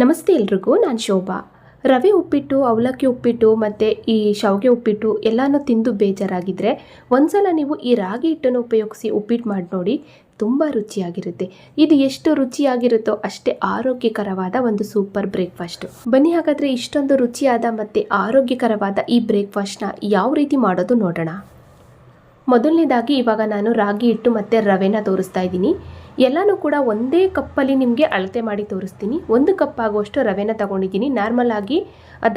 ನಮಸ್ತೆ ಎಲ್ರಿಗೂ, ನಾನು ಶೋಭಾ. ರವೆ ಉಪ್ಪಿಟ್ಟು, ಅವಲಕ್ಕಿ ಉಪ್ಪಿಟ್ಟು ಮತ್ತು ಈ ಶಾವಿಗೆ ಉಪ್ಪಿಟ್ಟು ಎಲ್ಲನೂ ತಿಂದು ಬೇಜಾರಾಗಿದ್ದರೆ ಒಂದ್ಸಲ ನೀವು ಈ ರಾಗಿ ಹಿಟ್ಟನ್ನು ಉಪಯೋಗಿಸಿ ಉಪ್ಪಿಟ್ಟು ಮಾಡಿ ನೋಡಿ ತುಂಬ ರುಚಿಯಾಗಿರುತ್ತೆ. ಇದು ಎಷ್ಟು ರುಚಿಯಾಗಿರುತ್ತೋ ಅಷ್ಟೇ ಆರೋಗ್ಯಕರವಾದ ಒಂದು ಸೂಪರ್ ಬ್ರೇಕ್ಫಾಸ್ಟ್. ಬನ್ನಿ ಹಾಗಾದರೆ ಇಷ್ಟೊಂದು ರುಚಿಯಾದ ಮತ್ತು ಆರೋಗ್ಯಕರವಾದ ಈ ಬ್ರೇಕ್ಫಾಸ್ಟ್ನ ಯಾವ ರೀತಿ ಮಾಡೋದು ನೋಡೋಣ. ಮೊದಲನೇದಾಗಿ ಇವಾಗ ನಾನು ರಾಗಿ ಹಿಟ್ಟು ಮತ್ತು ರವೆನ ತೋರಿಸ್ತಾ ಇದ್ದೀನಿ. ಎಲ್ಲನೂ ಕೂಡ ಒಂದೇ ಕಪ್ಪಲ್ಲಿ ನಿಮಗೆ ಅಳತೆ ಮಾಡಿ ತೋರಿಸ್ತೀನಿ. ಒಂದು ಕಪ್ ಆಗುವಷ್ಟು ರವೆನ ತಗೊಂಡಿದ್ದೀನಿ. ನಾರ್ಮಲ್ ಆಗಿ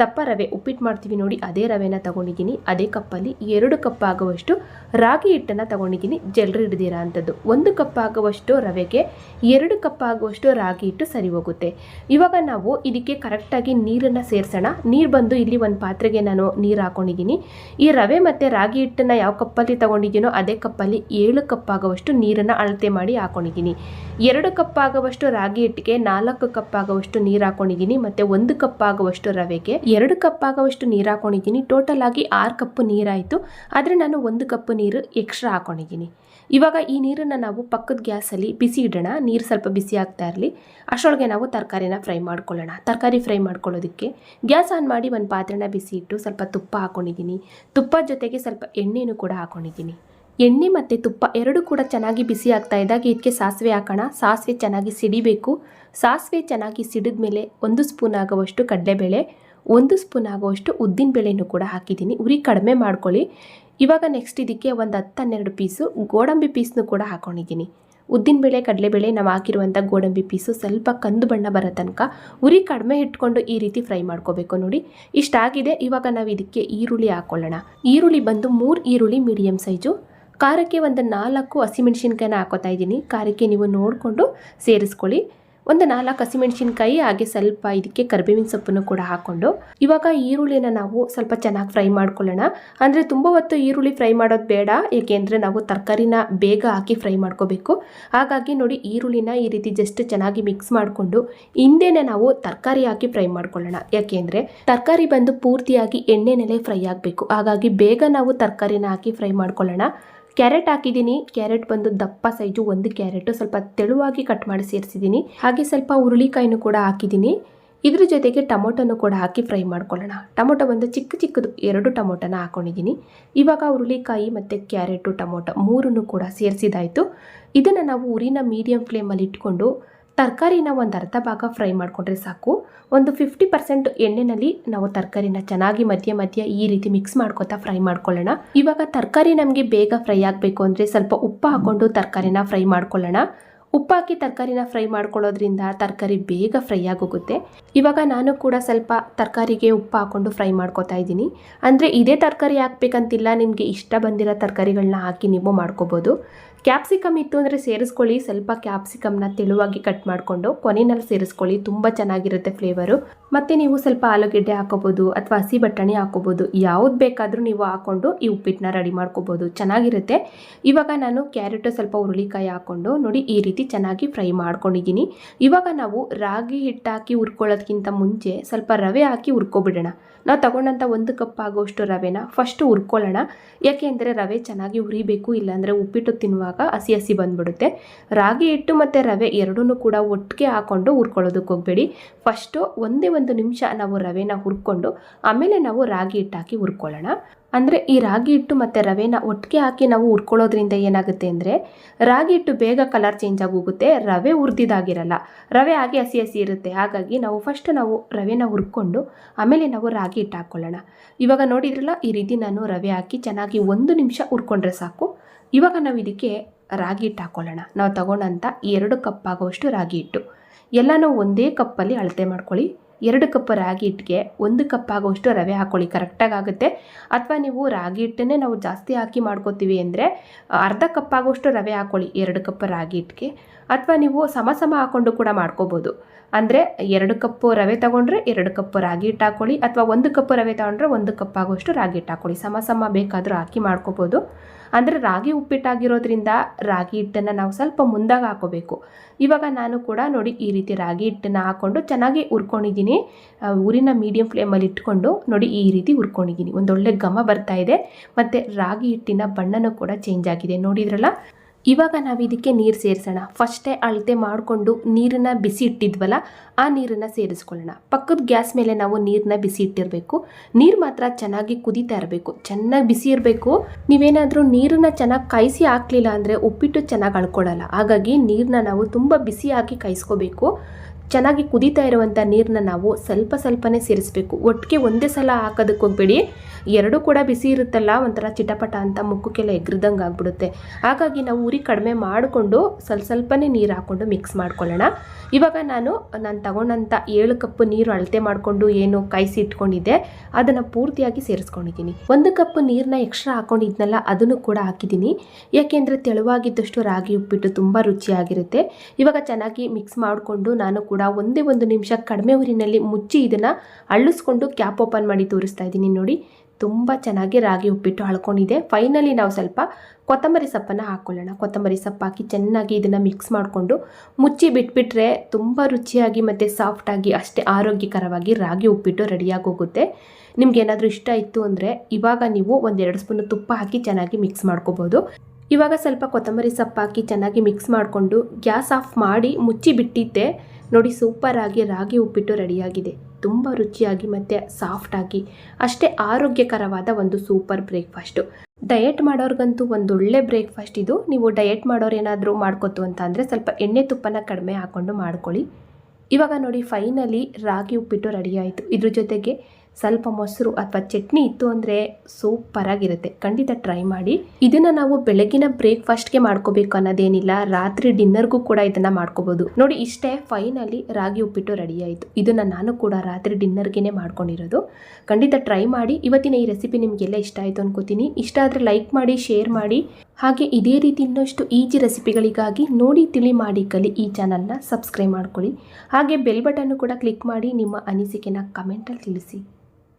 ದಪ್ಪ ರವೆ ಉಪ್ಪಿಟ್ಟು ಮಾಡ್ತೀವಿ ನೋಡಿ, ಅದೇ ರವೆನ ತಗೊಂಡಿದ್ದೀನಿ. ಅದೇ ಕಪ್ಪಲ್ಲಿ ಎರಡು ಕಪ್ ಆಗುವಷ್ಟು ರಾಗಿ ಹಿಟ್ಟನ್ನು ತಗೊಂಡಿದ್ದೀನಿ. ಜಲ್ರಿ ಹಿಡ್ದಿರೋ ಅಂಥದ್ದು ಒಂದು ಕಪ್ ಆಗುವಷ್ಟು ರವೆಗೆ ಎರಡು ಕಪ್ ಆಗುವಷ್ಟು ರಾಗಿ ಹಿಟ್ಟು ಸರಿ ಹೋಗುತ್ತೆ. ಇವಾಗ ನಾವು ಇದಕ್ಕೆ ಕರೆಕ್ಟಾಗಿ ನೀರನ್ನು ಸೇರಿಸೋಣ. ನೀರು ಬಂದು ಇಲ್ಲಿ ಒಂದು ಪಾತ್ರೆಗೆ ನಾನು ನೀರು ಹಾಕೊಂಡಿದ್ದೀನಿ. ಈ ರವೆ ಮತ್ತು ರಾಗಿ ಹಿಟ್ಟನ್ನು ಯಾವ ಕಪ್ಪಲ್ಲಿ ತಗೊಂಡಿದ್ದೀನೋ ಅದೇ ಕಪ್ಪಲ್ಲಿ ಏಳು ಕಪ್ ಆಗುವಷ್ಟು ನೀರನ್ನು ಅಳತೆ ಮಾಡಿ ಹಾಕೊಂಡಿದ್ದೀನಿ. ಎರಡು ಕಪ್ ಆಗುವಷ್ಟು ರಾಗಿ ಹಿಟ್ಟಿಗೆ, ನಾಲ್ಕು ಕಪ್ ಆಗುವಷ್ಟು ನೀರು ಹಾಕೊಂಡಿದ್ದೀನಿ ಮತ್ತು ಒಂದು ಕಪ್ ಆಗುವಷ್ಟು ರವೆಗೆ. ಎರಡು ಕಪ್ ಆಗುವಷ್ಟು ನೀರು ಹಾಕೊಂಡಿದ್ದೀನಿ. ಟೋಟಲ್ ಆಗಿ ಆರು ಕಪ್ ನೀರಾಯಿತು. ಆದರೆ ನಾನು ಒಂದು ಕಪ್ ನೀರು ಎಕ್ಸ್ಟ್ರಾ ಹಾಕೊಂಡಿದ್ದೀನಿ. ಇವಾಗ ಈ ನೀರನ್ನು ನಾವು ಪಕ್ಕದ ಗ್ಯಾಸಲ್ಲಿ ಬಿಸಿ ಇಡೋಣ. ನೀರು ಸ್ವಲ್ಪ ಬಿಸಿ ಆಗ್ತಾ ಇರಲಿ. ಅಷ್ಟರೊಳಗೆ ನಾವು ತರಕಾರಿನ ಫ್ರೈ ಮಾಡ್ಕೊಳ್ಳೋಣ. ತರಕಾರಿ ಫ್ರೈ ಮಾಡ್ಕೊಳ್ಳೋದಕ್ಕೆ ಗ್ಯಾಸ್ ಆನ್ ಮಾಡಿ ಒಂದು ಪಾತ್ರೆನ ಬಿಸಿ ಇಟ್ಟು ಸ್ವಲ್ಪ ತುಪ್ಪ ಹಾಕೊಂಡಿದ್ದೀನಿ. ತುಪ್ಪದ ಜೊತೆಗೆ ಸ್ವಲ್ಪ ಎಣ್ಣೆನೂ ಕೂಡ ಹಾಕೊಂಡಿದ್ದೀನಿ. ಎಣ್ಣೆ ಮತ್ತು ತುಪ್ಪ ಎರಡು ಕೂಡ ಚೆನ್ನಾಗಿ ಬಿಸಿ ಆಗ್ತಾ ಇದ್ದಾಗ ಇದಕ್ಕೆ ಸಾಸಿವೆ ಹಾಕೋಣ. ಸಾಸಿವೆ ಚೆನ್ನಾಗಿ ಸಿಡಿಬೇಕು. ಸಾಸಿವೆ ಚೆನ್ನಾಗಿ ಸಿಡಿದ ಮೇಲೆ ಒಂದು ಸ್ಪೂನ್ ಆಗುವಷ್ಟು ಕಡಲೆಬೇಳೆ, ಒಂದು ಸ್ಪೂನ್ ಆಗುವಷ್ಟು ಉದ್ದಿನ ಬೇಳೆನೂ ಕೂಡ ಹಾಕಿದ್ದೀನಿ. ಉರಿ ಕಡಿಮೆ ಮಾಡ್ಕೊಳ್ಳಿ. ಇವಾಗ ನೆಕ್ಸ್ಟ್ ಇದಕ್ಕೆ ಒಂದು ಹತ್ತು ಹನ್ನೆರಡು ಪೀಸು ಗೋಡಂಬಿ ಪೀಸ್ನು ಕೂಡ ಹಾಕೊಂಡಿದ್ದೀನಿ. ಉದ್ದಿನಬೇಳೆ ಕಡಲೆಬೇಳೆ ನಾವು ಹಾಕಿರುವಂಥ ಗೋಡಂಬಿ ಪೀಸು ಸ್ವಲ್ಪ ಕಂದು ಬಣ್ಣ ಬರೋ ತನಕ ಉರಿ ಕಡಿಮೆ ಇಟ್ಕೊಂಡು ಈ ರೀತಿ ಫ್ರೈ ಮಾಡ್ಕೋಬೇಕು ನೋಡಿ. ಇಷ್ಟಾಗಿದೆ. ಇವಾಗ ನಾವು ಇದಕ್ಕೆ ಈರುಳ್ಳಿ ಹಾಕ್ಕೊಳ್ಳೋಣ ಈರುಳ್ಳಿ ಬಂದು ಮೂರು ಈರುಳ್ಳಿ ಮೀಡಿಯಮ್ ಸೈಜು. ಖಾರಕ್ಕೆ ಒಂದು ನಾಲ್ಕು ಹಸಿಮೆಣ್ಸಿನ್ಕಾಯಿನ ಹಾಕೋತಾ ಇದ್ದೀನಿ. ಖಾರಕ್ಕೆ ನೀವು ನೋಡಿಕೊಂಡು ಸೇರಿಸ್ಕೊಳ್ಳಿ. ಒಂದು ನಾಲ್ಕು ಹಸಿಮೆಣ್ಸಿನ್ಕಾಯಿ ಹಾಗೆ ಸ್ವಲ್ಪ ಇದಕ್ಕೆ ಕರ್ಬೇವಿನ ಸೊಪ್ಪನ್ನು ಕೂಡ ಹಾಕ್ಕೊಂಡು. ಇವಾಗ ಈರುಳ್ಳಿನ ನಾವು ಸ್ವಲ್ಪ ಚೆನ್ನಾಗಿ ಫ್ರೈ ಮಾಡ್ಕೊಳ್ಳೋಣ. ಅಂದರೆ ತುಂಬ ಹೊತ್ತು ಈರುಳ್ಳಿ ಫ್ರೈ ಮಾಡೋದು ಬೇಡ. ಏಕೆಂದರೆ ನಾವು ತರಕಾರಿನ ಬೇಗ ಹಾಕಿ ಫ್ರೈ ಮಾಡ್ಕೋಬೇಕು. ಹಾಗಾಗಿ ನೋಡಿ ಈರುಳ್ಳಿನ ಈ ರೀತಿ ಜಸ್ಟ್ ಚೆನ್ನಾಗಿ ಮಿಕ್ಸ್ ಮಾಡಿಕೊಂಡು ಹಿಂದೆನೇ ನಾವು ತರಕಾರಿ ಹಾಕಿ ಫ್ರೈ ಮಾಡ್ಕೊಳ್ಳೋಣ. ಯಾಕೆಂದರೆ ತರಕಾರಿ ಬಂದು ಪೂರ್ತಿಯಾಗಿ ಎಣ್ಣೆನಲ್ಲೇ ಫ್ರೈ ಆಗಬೇಕು. ಹಾಗಾಗಿ ಬೇಗ ನಾವು ತರಕಾರಿನ ಹಾಕಿ ಫ್ರೈ ಮಾಡ್ಕೊಳ್ಳೋಣ. ಕ್ಯಾರೆಟ್ ಹಾಕಿದ್ದೀನಿ. ಕ್ಯಾರೆಟ್ ಬಂದು ದಪ್ಪ ಸೈಜು ಒಂದು ಕ್ಯಾರೆಟು. ಸ್ವಲ್ಪ ತೆಳುವಾಗಿ ಕಟ್ ಮಾಡಿ ಸೇರಿಸಿದ್ದೀನಿ. ಹಾಗೆ ಸ್ವಲ್ಪ ಹುರುಳಿಕಾಯಿನೂ ಕೂಡ ಹಾಕಿದ್ದೀನಿ. ಇದ್ರ ಜೊತೆಗೆ ಟೊಮೊಟೊನು ಕೂಡ ಹಾಕಿ ಫ್ರೈ ಮಾಡ್ಕೊಳ್ಳೋಣ. ಟೊಮೊಟೊ ಬಂದು ಚಿಕ್ಕ ಚಿಕ್ಕದು ಎರಡು ಟೊಮೊಟೊನ ಹಾಕೊಂಡಿದ್ದೀನಿ. ಇವಾಗ ಹುರುಳಿಕಾಯಿ ಮತ್ತು ಕ್ಯಾರೆಟು, ಟೊಮೊಟೊ ಮೂರನ್ನು ಕೂಡ ಸೇರಿಸಿದಾಯಿತು. ಇದನ್ನು ನಾವು ಉರಿನ ಮೀಡಿಯಮ್ ಫ್ಲೇಮಲ್ಲಿ ಇಟ್ಕೊಂಡು ತರಕಾರಿನ ಒಂದು ಅರ್ಧ ಭಾಗ ಫ್ರೈ ಮಾಡಿಕೊಂಡ್ರೆ ಸಾಕು. ಒಂದು ಫಿಫ್ಟಿ ಪರ್ಸೆಂಟ್ ಎಣ್ಣೆನಲ್ಲಿ ನಾವು ತರಕಾರಿನ ಚೆನ್ನಾಗಿ ಮಧ್ಯ ಮಧ್ಯ ಈ ರೀತಿ ಮಿಕ್ಸ್ ಮಾಡ್ಕೊತಾ ಫ್ರೈ ಮಾಡ್ಕೊಳ್ಳೋಣ. ಇವಾಗ ತರಕಾರಿ ನಮಗೆ ಬೇಗ ಫ್ರೈ ಆಗಬೇಕು ಅಂದರೆ ಸ್ವಲ್ಪ ಉಪ್ಪು ಹಾಕ್ಕೊಂಡು ತರಕಾರಿನ ಫ್ರೈ ಮಾಡ್ಕೊಳ್ಳೋಣ. ಉಪ್ಪು ಹಾಕಿ ತರಕಾರಿನ ಫ್ರೈ ಮಾಡ್ಕೊಳ್ಳೋದ್ರಿಂದ ತರಕಾರಿ ಬೇಗ ಫ್ರೈ ಆಗೋಗುತ್ತೆ. ಇವಾಗ ನಾನು ಕೂಡ ಸ್ವಲ್ಪ ತರಕಾರಿಗೆ ಉಪ್ಪು ಹಾಕ್ಕೊಂಡು ಫ್ರೈ ಮಾಡ್ಕೊತಾ ಇದ್ದೀನಿ. ಅಂದರೆ ಇದೇ ತರಕಾರಿ ಹಾಕ್ಬೇಕಂತಿಲ್ಲ, ನಿಮಗೆ ಇಷ್ಟ ಬಂದಿರೋ ತರಕಾರಿಗಳನ್ನ ಹಾಕಿ ನೀವು ಮಾಡ್ಕೋಬೋದು. ಕ್ಯಾಪ್ಸಿಕಮ್ ಇತ್ತು ಅಂದರೆ ಸೇರಿಸ್ಕೊಳ್ಳಿ. ಸ್ವಲ್ಪ ಕ್ಯಾಪ್ಸಿಕಮ್ನ ತೆಳುವಾಗಿ ಕಟ್ ಮಾಡಿಕೊಂಡು ಕೊನೆಯಲ್ಲಿ ಸೇರಿಸ್ಕೊಳ್ಳಿ. ತುಂಬ ಚೆನ್ನಾಗಿರುತ್ತೆ ಫ್ಲೇವರು ಮತ್ತು ನೀವು ಸ್ವಲ್ಪ ಆಲೂಗೆಡ್ಡೆ ಹಾಕೋಬೋದು ಅಥವಾ ಹಸಿ ಬಟಾಣಿ ಹಾಕೋಬೋದು. ಯಾವ್ದು ಬೇಕಾದರೂ ನೀವು ಹಾಕ್ಕೊಂಡು ಈ ಉಪ್ಪಿಟ್ಟನ್ನ ರೆಡಿ ಮಾಡ್ಕೋಬೋದು. ಚೆನ್ನಾಗಿರುತ್ತೆ. ಇವಾಗ ನಾನು ಕ್ಯಾರೆಟು ಸ್ವಲ್ಪ ಹುರುಳಿಕಾಯಿ ಹಾಕ್ಕೊಂಡು ನೋಡಿ ಈ ರೀತಿ ಚೆನ್ನಾಗಿ ಫ್ರೈ ಮಾಡ್ಕೊಂಡಿದ್ದೀನಿ. ಇವಾಗ ನಾವು ರಾಗಿ ಹಿಟ್ಟು ಹಾಕಿ ಹುರ್ಕೊಳ್ಳೋದಕ್ಕಿಂತ ಮುಂಚೆ ಸ್ವಲ್ಪ ರವೆ ಹಾಕಿ ಹುರ್ಕೊಬಿಡೋಣ. ನಾವು ತಗೊಂಡಂಥ ಒಂದು ಕಪ್ ಆಗೋಷ್ಟು ರವೆನ ಫಸ್ಟು ಹುರ್ಕೊಳ್ಳೋಣ. ಯಾಕೆ ಅಂದರೆ ರವೆ ಚೆನ್ನಾಗಿ ಹುರಿಬೇಕು, ಇಲ್ಲಾಂದರೆ ಉಪ್ಪಿಟ್ಟು ತಿನ್ನುವಾಗ ಹಸಿ ಹಸಿ ಬಂದ್ಬಿಡುತ್ತೆ. ರಾಗಿ ಹಿಟ್ಟು ಮತ್ತು ರವೆ ಎರಡೂ ಕೂಡ ಒಟ್ಟಿಗೆ ಹಾಕ್ಕೊಂಡು ಹುರ್ಕೊಳ್ಳೋದಕ್ಕೆ ಹೋಗಬೇಡಿ. ಫಸ್ಟು ಒಂದೇ ಒಂದು ನಿಮಿಷ ನಾವು ರವೆನ ಹುರ್ಕೊಂಡು ಆಮೇಲೆ ನಾವು ರಾಗಿ ಹಿಟ್ಟು ಹಾಕಿ ಹುರ್ಕೊಳ್ಳೋಣ. ಅಂದರೆ ಈ ರಾಗಿ ಹಿಟ್ಟು ಮತ್ತು ರವೆನ ಒಟ್ಟಿಗೆ ಹಾಕಿ ನಾವು ಹುರ್ಕೊಳ್ಳೋದ್ರಿಂದ ಏನಾಗುತ್ತೆ ಅಂದರೆ ರಾಗಿ ಹಿಟ್ಟು ಬೇಗ ಕಲರ್ ಚೇಂಜ್ ಆಗೋಗುತ್ತೆ, ರವೆ ಹುರಿದಿದ್ದಾಗಿರಲ್ಲ ರವೆ ಹಾಗೆ ಹಸಿ ಹಸಿ ಇರುತ್ತೆ, ಹಾಗಾಗಿ ನಾವು ಫಸ್ಟ್ ನಾವು ರವೆನ ಹುರ್ಕೊಂಡು ಆಮೇಲೆ ನಾವು ರಾಗಿ ಹಿಟ್ಟು ಹಾಕ್ಕೊಳ್ಳೋಣ ಇವಾಗ ನೋಡಿದ್ರಲ್ಲ, ಈ ರೀತಿ ನಾನು ರವೆ ಹಾಕಿ ಚೆನ್ನಾಗಿ ಒಂದು ನಿಮಿಷ ಹುರ್ಕೊಂಡ್ರೆ ಸಾಕು. ಇವಾಗ ನಾವು ಇದಕ್ಕೆ ರಾಗಿ ಹಿಟ್ಟು ಹಾಕ್ಕೊಳ್ಳೋಣ ನಾವು ತಗೊಂಡಂಥ ಎರಡು ಕಪ್ ಆಗೋಷ್ಟು ರಾಗಿ ಹಿಟ್ಟು. ಎಲ್ಲನೂ ಒಂದೇ ಕಪ್ಪಲ್ಲಿ ಅಳತೆ ಮಾಡ್ಕೊಳ್ಳಿ. ಎರಡು ಕಪ್ ರಾಗಿ ಹಿಟ್ಟಿಗೆ ಒಂದು ಕಪ್ ಆಗೋಷ್ಟು ರವೆ ಹಾಕ್ಕೊಳ್ಳಿ ಕರೆಕ್ಟಾಗಿ ಆಗುತ್ತೆ. ಅಥವಾ ನೀವು ರಾಗಿ ಹಿಟ್ಟನ್ನೇ ನಾವು ಜಾಸ್ತಿ ಹಾಕಿ ಮಾಡ್ಕೋತೀವಿ ಅಂದರೆ, ಅರ್ಧ ಕಪ್ ಆಗೋಷ್ಟು ರವೆ ಹಾಕ್ಕೊಳ್ಳಿ ಎರಡು ಕಪ್ ರಾಗಿ ಹಿಟ್ಟಿಗೆ. ಅಥವಾ ನೀವು ಸಮ ಸಮ ಹಾಕ್ಕೊಂಡು ಕೂಡ ಮಾಡ್ಕೋಬೋದು. ಅಂದರೆ ಎರಡು ಕಪ್ಪು ರವೆ ತಗೊಂಡ್ರೆ ಎರಡು ಕಪ್ ರಾಗಿ ಹಿಟ್ಟು ಹಾಕ್ಕೊಳ್ಳಿ ಅಥವಾ ಒಂದು ಕಪ್ ರವೆ ತಗೊಂಡ್ರೆ ಒಂದು ಕಪ್ ಆಗೋಷ್ಟು ರಾಗಿ ಹಿಟ್ಟು ಹಾಕ್ಕೊಳ್ಳಿ ಸಮ ಸಮ ಬೇಕಾದರೂ ಹಾಕಿ ಮಾಡ್ಕೋಬೋದು. ಅಂದರೆ ರಾಗಿ ಉಪ್ಪಿಟ್ಟಾಗಿರೋದ್ರಿಂದ ರಾಗಿ ಹಿಟ್ಟನ್ನು ನಾವು ಸ್ವಲ್ಪ ಮುಂದಾಗ ಹಾಕೋಬೇಕು. ಇವಾಗ ನಾನು ಕೂಡ ನೋಡಿ ಈ ರೀತಿ ರಾಗಿ ಹಿಟ್ಟನ್ನು ಹಾಕ್ಕೊಂಡು ಚೆನ್ನಾಗಿ ಹುರ್ಕೊಂಡಿದ್ದೀನಿ. ಊರಿನ ಮೀಡಿಯಂ ಫ್ಲೇಮಲ್ಲಿ ಇಟ್ಕೊಂಡು ನೋಡಿ ಈ ರೀತಿ ಹುರ್ಕೊಂಡಿದ್ದೀನಿ. ಒಂದೊಳ್ಳೆ ಘಮ ಬರ್ತಾ ಇದೆ. ಮತ್ತು ರಾಗಿ ಹಿಟ್ಟಿನ ಬಣ್ಣನೂ ಕೂಡ ಚೇಂಜ್ ಆಗಿದೆ. ನೋಡಿದ್ರಲ್ಲ? ಇವಾಗ ನಾವು ಇದಕ್ಕೆ ನೀರು ಸೇರಿಸೋಣ. ಫಸ್ಟೇ ಅಳತೆ ಮಾಡಿಕೊಂಡು ನೀರನ್ನ ಬಿಸಿ ಇಟ್ಟಿದ್ವಲ್ಲ, ಆ ನೀರನ್ನು ಸೇರಿಸ್ಕೊಳ್ಳೋಣ. ಪಕ್ಕದ ಗ್ಯಾಸ್ ಮೇಲೆ ನಾವು ನೀರನ್ನ ಬಿಸಿ ಇಟ್ಟಿರಬೇಕು. ನೀರು ಮಾತ್ರ ಚೆನ್ನಾಗಿ ಕುದೀತಾ ಇರಬೇಕು. ಚೆನ್ನಾಗಿ ಬಿಸಿ ಇರಬೇಕು. ನೀವೇನಾದರೂ ನೀರನ್ನ ಚೆನ್ನಾಗಿ ಕಾಯಿಸಿ ಹಾಕ್ಲಿಲ್ಲ ಅಂದರೆ ಉಪ್ಪಿಟ್ಟು ಚೆನ್ನಾಗಿ ಅಳ್ಕೊಳ್ಳಲ್ಲ. ಹಾಗಾಗಿ ನೀರನ್ನ ನಾವು ತುಂಬ ಬಿಸಿಯಾಗಿ ಕಾಯಿಸ್ಕೋಬೇಕು. ಚೆನ್ನಾಗಿ ಕುದೀತಾ ಇರುವಂಥ ನೀರನ್ನ ನಾವು ಸ್ವಲ್ಪ ಸ್ವಲ್ಪನೇ ಸೇರಿಸಬೇಕು. ಒಟ್ಟಿಗೆ ಒಂದೇ ಸಲ ಹಾಕೋದಕ್ಕೆ ಹೋಗಬೇಡಿ. ಎರಡೂ ಕೂಡ ಬಿಸಿ ಇರುತ್ತಲ್ಲ, ಒಂಥರ ಚಿಟಪಟ ಅಂತ ಮುಖಕ್ಕೆಲ್ಲ ಎಗ್ರದಂಗೆ ಆಗ್ಬಿಡುತ್ತೆ. ಹಾಗಾಗಿ ನಾವು ಉರಿ ಕಡಿಮೆ ಮಾಡಿಕೊಂಡು ಸ್ವಲ್ಪ ಸ್ವಲ್ಪನೇ ನೀರು ಹಾಕ್ಕೊಂಡು ಮಿಕ್ಸ್ ಮಾಡ್ಕೊಳ್ಳೋಣ. ಇವಾಗ ನಾನು ನಾನು ತಗೊಂಡಂಥ ಏಳು ಕಪ್ ನೀರು ಅಳತೆ ಮಾಡಿಕೊಂಡು ಏನು ಕಾಯಿಸಿ ಇಟ್ಕೊಂಡಿದ್ದೆ. ಅದನ್ನು ಪೂರ್ತಿಯಾಗಿ ಸೇರಿಸ್ಕೊಂಡಿದ್ದೀನಿ. ಒಂದು ಕಪ್ ನೀರನ್ನ ಎಕ್ಸ್ಟ್ರಾ ಹಾಕೊಂಡಿದ್ನಲ್ಲ, ಅದನ್ನು ಕೂಡ ಹಾಕಿದ್ದೀನಿ. ಯಾಕೆಂದರೆ ತೆಳುವಾಗಿದ್ದಷ್ಟು ರಾಗಿ ಉಪ್ಪಿಟ್ಟು ತುಂಬ ರುಚಿಯಾಗಿರುತ್ತೆ. ಇವಾಗ ಚೆನ್ನಾಗಿ ಮಿಕ್ಸ್ ಮಾಡಿಕೊಂಡು ನಾನು ಕೂಡ ಒಂದೇ ಒಂದು ನಿಮಿಷ ಕಡಿಮೆ ಊರಿನಲ್ಲಿ ಮುಚ್ಚಿ ಇದನ್ನು ಅಳ್ಳಿಸ್ಕೊಂಡು ಕ್ಯಾಪ್ ಓಪನ್ ಮಾಡಿ ತೋರಿಸ್ತಾ ಇದ್ದೀನಿ ನೋಡಿ. ತುಂಬ ಚೆನ್ನಾಗಿ ರಾಗಿ ಉಪ್ಪಿಟ್ಟು ಹಳ್ಕೊಂಡಿದೆ ಫೈನಲಿ ನಾವು ಸ್ವಲ್ಪ ಕೊತ್ತಂಬರಿ ಸೊಪ್ಪನ್ನು ಹಾಕ್ಕೊಳ್ಳೋಣ ಕೊತ್ತಂಬರಿ ಸೊಪ್ಪು ಹಾಕಿ ಚೆನ್ನಾಗಿ ಇದನ್ನು ಮಿಕ್ಸ್ ಮಾಡಿಕೊಂಡು ಮುಚ್ಚಿ ಬಿಟ್ಬಿಟ್ರೆ ತುಂಬ ರುಚಿಯಾಗಿ ಮತ್ತು ಸಾಫ್ಟಾಗಿ ಅಷ್ಟೇ ಆರೋಗ್ಯಕರವಾಗಿ ರಾಗಿ ಉಪ್ಪಿಟ್ಟು ರೆಡಿಯಾಗಿ ಹೋಗುತ್ತೆ. ನಿಮ್ಗೆ ಏನಾದರೂ ಇಷ್ಟ ಇತ್ತು ಅಂದರೆ ಇವಾಗ ನೀವು ಒಂದೆರಡು ಸ್ಪೂನು ತುಪ್ಪ ಹಾಕಿ ಚೆನ್ನಾಗಿ ಮಿಕ್ಸ್ ಮಾಡ್ಕೋಬೋದು. ಇವಾಗ ಸ್ವಲ್ಪ ಕೊತ್ತಂಬರಿ ಸೊಪ್ಪು ಹಾಕಿ ಚೆನ್ನಾಗಿ ಮಿಕ್ಸ್ ಮಾಡಿಕೊಂಡು ಗ್ಯಾಸ್ ಆಫ್ ಮಾಡಿ ಮುಚ್ಚಿ ಬಿಟ್ಟಿದ್ದೆ. ನೋಡಿ ಸೂಪರಾಗಿ ರಾಗಿ ಉಪ್ಪಿಟ್ಟು ರೆಡಿಯಾಗಿದೆ ತುಂಬ ರುಚಿಯಾಗಿ ಮತ್ತು ಸಾಫ್ಟಾಗಿ ಅಷ್ಟೇ ಆರೋಗ್ಯಕರವಾದ ಒಂದು ಸೂಪರ್ ಬ್ರೇಕ್ಫಾಸ್ಟು ಡಯಟ್ ಮಾಡೋರ್ಗಂತೂ ಒಂದೊಳ್ಳೆ ಬ್ರೇಕ್ಫಾಸ್ಟ್ ಇದು. ನೀವು ಡಯಟ್ ಮಾಡೋರು ಏನಾದರೂ ಮಾಡ್ಕೊತು ಅಂತ ಅಂದರೆ ಸ್ವಲ್ಪ ಎಣ್ಣೆ ತುಪ್ಪನ ಕಡಿಮೆ ಹಾಕ್ಕೊಂಡು ಮಾಡ್ಕೊಳ್ಳಿ. ಇವಾಗ ನೋಡಿ ಫೈನಲಿ ರಾಗಿ ಉಪ್ಪಿಟ್ಟು ರೆಡಿ ಆಯಿತು. ಇದ್ರ ಜೊತೆಗೆ ಸ್ವಲ್ಪ ಮೊಸರು ಅಥವಾ ಚಟ್ನಿ ಇತ್ತು ಅಂದರೆ ಸೂಪರಾಗಿರುತ್ತೆ ಖಂಡಿತ ಟ್ರೈ ಮಾಡಿ. ಇದನ್ನು ನಾವು ಬೆಳಗಿನ ಬ್ರೇಕ್ಫಾಸ್ಟ್ಗೆ ಮಾಡ್ಕೋಬೇಕು ಅನ್ನೋದೇನಿಲ್ಲ. ರಾತ್ರಿ ಡಿನ್ನರ್ಗೂ ಕೂಡ ಇದನ್ನು ಮಾಡ್ಕೋಬೋದು. ನೋಡಿ ಇಷ್ಟೇ ಫೈನಲಿ ರಾಗಿ ಉಪ್ಪಿಟ್ಟು ರೆಡಿ ಆಯಿತು. ಇದನ್ನು ನಾನು ಕೂಡ ರಾತ್ರಿ ಡಿನ್ನರ್ಗೆ ಮಾಡ್ಕೊಂಡಿರೋದು. ಖಂಡಿತ ಟ್ರೈ ಮಾಡಿ. ಇವತ್ತಿನ ಈ ರೆಸಿಪಿ ನಿಮಗೆಲ್ಲ ಇಷ್ಟ ಆಯಿತು ಅನ್ಕೋತೀನಿ. ಇಷ್ಟ ಆದರೆ ಲೈಕ್ ಮಾಡಿ ಶೇರ್ ಮಾಡಿ. ಹಾಗೆ ಇದೇ ರೀತಿ ಇನ್ನಷ್ಟು ಈಜಿ ರೆಸಿಪಿಗಳಿಗಾಗಿ ನೋಡಿ, ತಿಳಿ ಮಾಡಿ, ಕಲಿ ಈ ಚಾನಲ್ನ ಸಬ್ಸ್ಕ್ರೈಬ್ ಮಾಡ್ಕೊಳ್ಳಿ. ಹಾಗೆ ಬೆಲ್ ಬಟನ್ನು ಕೂಡ ಕ್ಲಿಕ್ ಮಾಡಿ ನಿಮ್ಮ ಅನಿಸಿಕೆನ ಕಮೆಂಟಲ್ಲಿ ತಿಳಿಸಿ.